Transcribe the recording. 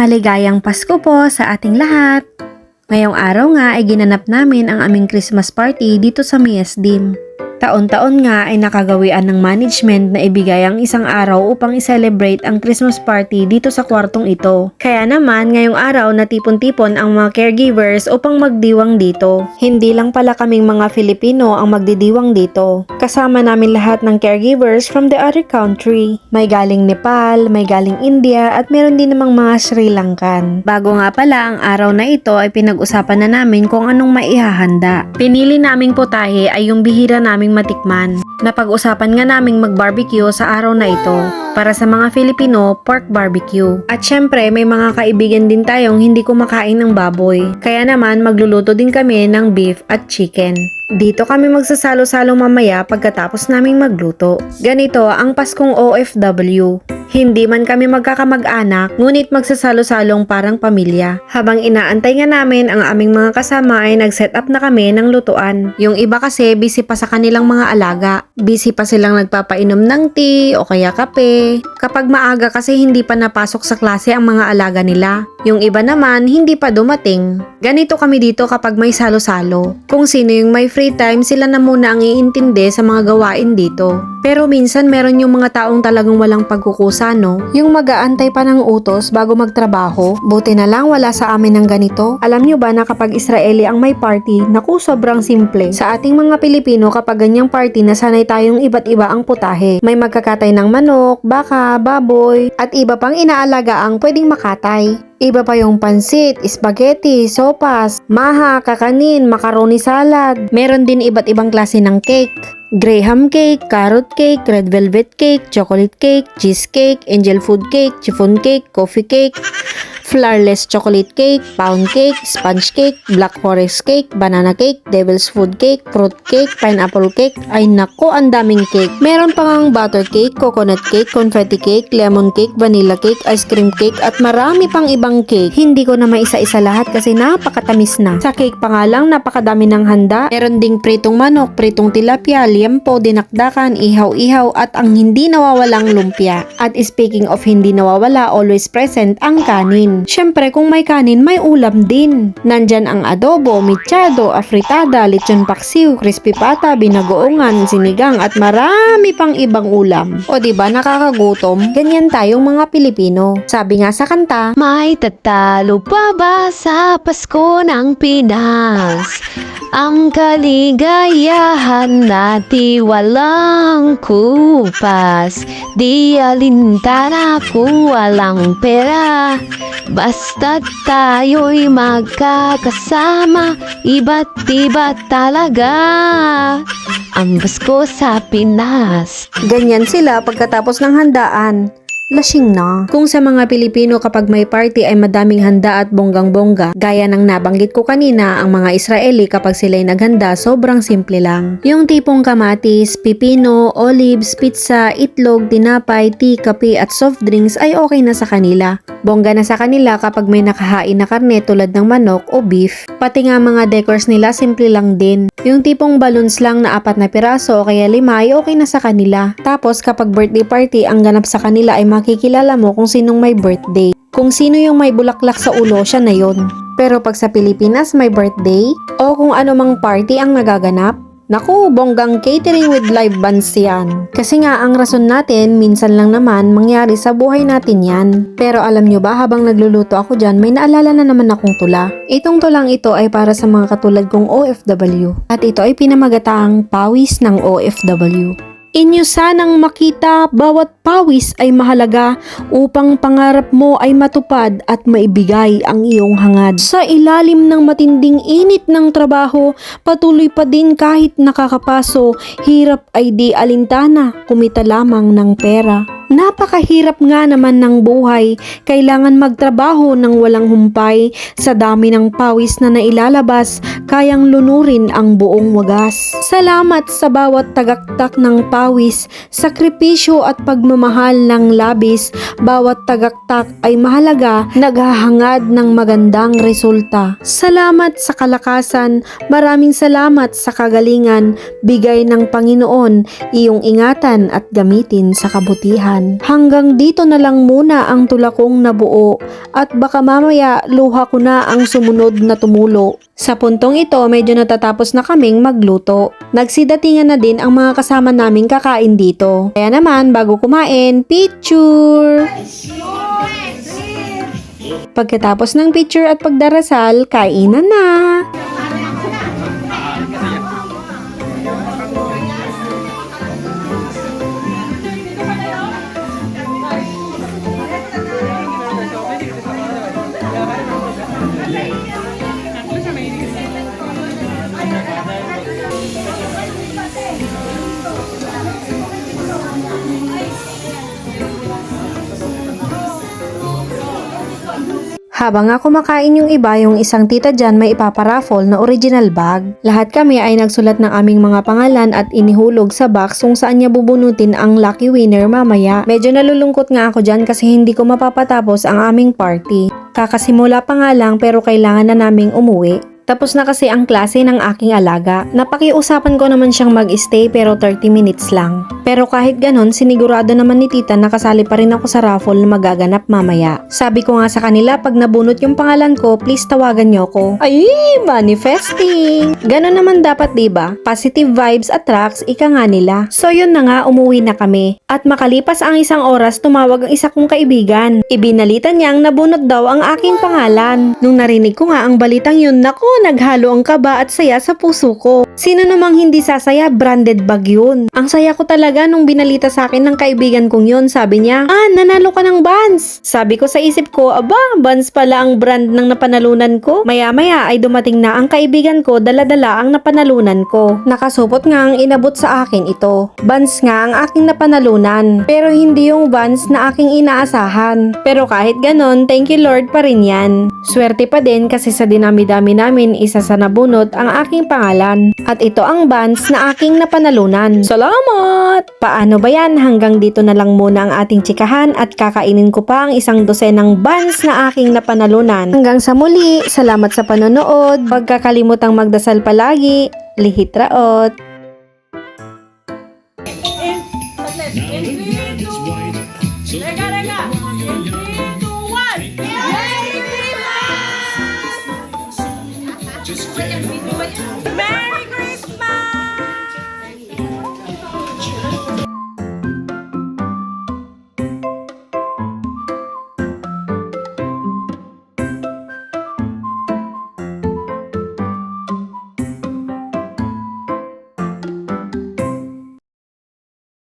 Maligayang Pasko po sa ating lahat! Ngayong araw nga ay ginanap namin ang aming Christmas party dito sa Miesdim. Taon-taon nga ay nakagawian ng management na ibigay ang isang araw upang i-celebrate ang Christmas party dito sa kwartong ito. Kaya naman ngayong araw natipon-tipon ang mga caregivers upang magdiwang dito. Hindi lang pala kaming mga Filipino ang magdidiwang dito. Kasama namin lahat ng caregivers from the other country. May galing Nepal, may galing India at meron din namang mga Sri Lankan. Bago nga pala ang araw na ito ay pinag-usapan na namin kung anong maihahanda. Pinili naming putahe ay yung bihira naming matikman. Napag-usapan nga naming mag-barbecue sa araw na ito. Para sa mga Filipino, pork barbecue. At syempre, may mga kaibigan din tayong hindi kumakain ng baboy. Kaya naman, magluluto din kami ng beef at chicken. Dito kami magsasalo-salo mamaya pagkatapos naming magluto. Ganito ang Paskong OFW. Hindi man kami magkakamag-anak, ngunit magsasalo-salong parang pamilya. Habang inaantay nga namin ang aming mga kasama ay nag-set up na kami ng lutuan. Yung iba kasi busy pa sa kanilang mga alaga. Busy pa silang nagpapainom ng tea o kaya kape. Kapag maaga kasi hindi pa napasok sa klase ang mga alaga nila. Yung iba naman hindi pa dumating. Ganito kami dito kapag may salo-salo. Kung sino yung may free time, sila na muna ang iintindi sa mga gawain dito. Pero minsan meron yung mga taong talagang walang pagkukusa, no? Yung mag-aantay pa ng utos bago magtrabaho. Buti na lang wala sa amin ng ganito. Alam nyo ba na kapag Israeli ang may party, naku sobrang simple. Sa ating mga Pilipino kapag ganyang party nasanay tayong iba't iba ang putahe. May magkakatay ng manok, baka, baboy, at iba pang inaalaga ang pwedeng makatay. Iba pa yung pansit, spaghetti, sopas, maha, kakanin, macaroni salad. Meron din iba't ibang klase ng cake. Graham cake, carrot cake, red velvet cake, chocolate cake, cheesecake, angel food cake, chiffon cake, coffee cake, flourless chocolate cake, pound cake, sponge cake, black forest cake, banana cake, devil's food cake, fruit cake, pineapple cake. Ay nako, ang daming cake. Meron pa ngang butter cake, coconut cake, confetti cake, lemon cake, vanilla cake, ice cream cake, at marami pang ibang cake. Hindi ko na maisa-isa lahat kasi napakatamis na. Sa cake pa nga lang, napakadami ng handa. Meron ding pritong manok, pritong tilapia, liempo, dinakdakan, ihaw-ihaw, at ang hindi nawawalang lumpia. At speaking of hindi nawawala, always present ang kanin. Syempre, kung may kanin, may ulam din. Nandyan ang adobo, michado, afritada, lechon paksiw, crispy pata, binagoongan, sinigang, at marami pang ibang ulam. O di ba nakakagutom? Ganyan tayong mga Pilipino. Sabi nga sa kanta, May tatalo pa ba sa Pasko ng Pinas? Ang kaligayahan nati walang kupas. Di alintana kung walang pera. Basta't tayo'y magkakasama Iba't iba talaga. Ang Pasko sa Pinas. Ganyan sila pagkatapos ng handaan. Lasing na. Kung sa mga Pilipino kapag may party ay madaming handa at bonggang-bongga, gaya ng nabanggit ko kanina, ang mga Israeli kapag sila'y naghanda, sobrang simple lang. Yung tipong kamatis, pipino, olives, pizza, itlog, tinapay, tea, kape at soft drinks ay okay na sa kanila. Bongga na sa kanila kapag may nakahain na karne tulad ng manok o beef. Pati nga mga decors nila simple lang din. Yung tipong balloons lang na apat na piraso o kaya lima ay okay na sa kanila. Tapos kapag birthday party, ang ganap sa kanila ay makikilala mo kung sinong may birthday. Kung sino yung may bulaklak sa ulo, siya na yon. Pero pag sa Pilipinas may birthday o kung ano mang party ang nagaganap, Naku, bonggang catering with live bands yan. Kasi nga, ang rason natin, minsan lang naman, mangyari sa buhay natin yan. Pero alam nyo ba, habang nagluluto ako dyan, may naalala na naman akong tula. Itong tulang ito ay para sa mga katulad kong OFW. At ito ay pinamagataang pawis ng OFW. Inyo sanang makita bawat pawis ay mahalaga upang pangarap mo ay matupad at maibigay ang iyong hangad. Sa ilalim ng matinding init ng trabaho, patuloy pa din kahit nakakapaso, hirap ay di alintana, kumita lamang ng pera. Napakahirap nga naman ng buhay, kailangan magtrabaho ng walang humpay, sa dami ng pawis na nailalabas, kayang lunurin ang buong wagas. Salamat sa bawat tagaktak ng pawis, sakripisyo at pagmamahal ng labis, bawat tagaktak ay mahalaga, naghahangad ng magandang resulta. Salamat sa kalakasan, maraming salamat sa kagalingan, bigay ng Panginoon, iyong ingatan at gamitin sa kabutihan. Naman. Hanggang dito na lang muna ang tula kong nabuo at baka mamaya luha ko na ang sumunod na tumulo. Sa puntong ito, medyo natatapos na kaming magluto. Nagsidatingan na din ang mga kasama naming kakain dito. Kaya naman, bago kumain, picture! Pagkatapos ng picture at pagdarasal, kainan na! Habang nga kumakain yung iba, yung isang tita dyan may ipaparaffle na original bag. Lahat kami ay nagsulat ng aming mga pangalan at inihulog sa box kung saan niya bubunutin ang lucky winner mamaya. Medyo nalulungkot nga ako dyan kasi hindi ko mapapatapos ang aming party. Kakasimula pa nga lang pero kailangan na naming umuwi. Tapos na kasi ang klase ng aking alaga. Napakiusapan ko naman siyang mag-stay pero 30 minutes lang. Pero kahit ganon, sinigurado naman ni tita na kasali pa rin ako sa raffle na magaganap mamaya. Sabi ko nga sa kanila, pag nabunot yung pangalan ko, please tawagan niyo ko. Ay, manifesting! Ganon naman dapat ba? Positive vibes attracts, ika nga nila. So yun na nga, umuwi na kami. At makalipas ang isang oras, tumawag ang isa kong kaibigan. Ibinalita niyang nabunot daw ang aking pangalan. Nung narinig ko nga ang balitang yun, naku, naghalo ang kaba at saya sa puso ko. Sino namang hindi sasaya, branded bag yun. Ang saya ko talaga nung binalita sa akin ng kaibigan kong yun. Sabi niya, ah, nanalo ka ng Vans. Sabi ko sa isip ko, aba, Vans pala ang brand ng napanalunan ko. Maya-maya ay dumating na ang kaibigan ko, daladala ang napanalunan ko. Nakasupot nga ang inabot sa akin ito. Vans nga ang aking napanalunan. Pero hindi yung Vans na aking inaasahan. Pero kahit ganon, thank you Lord pa rin yan. Swerte pa din kasi sa dinami-dami namin isa sa nabunot ang aking pangalan. At ito ang Vans na aking napanalunan. Salamat! Paano ba yan? Hanggang dito na lang muna ang ating tsikahan at kakainin ko pa ang isang dosenang Vans na aking napanalunan. Hanggang sa muli, salamat sa panonood. Huwag kakalimutang magdasal palagi. Lihit raot. In three, two, Teka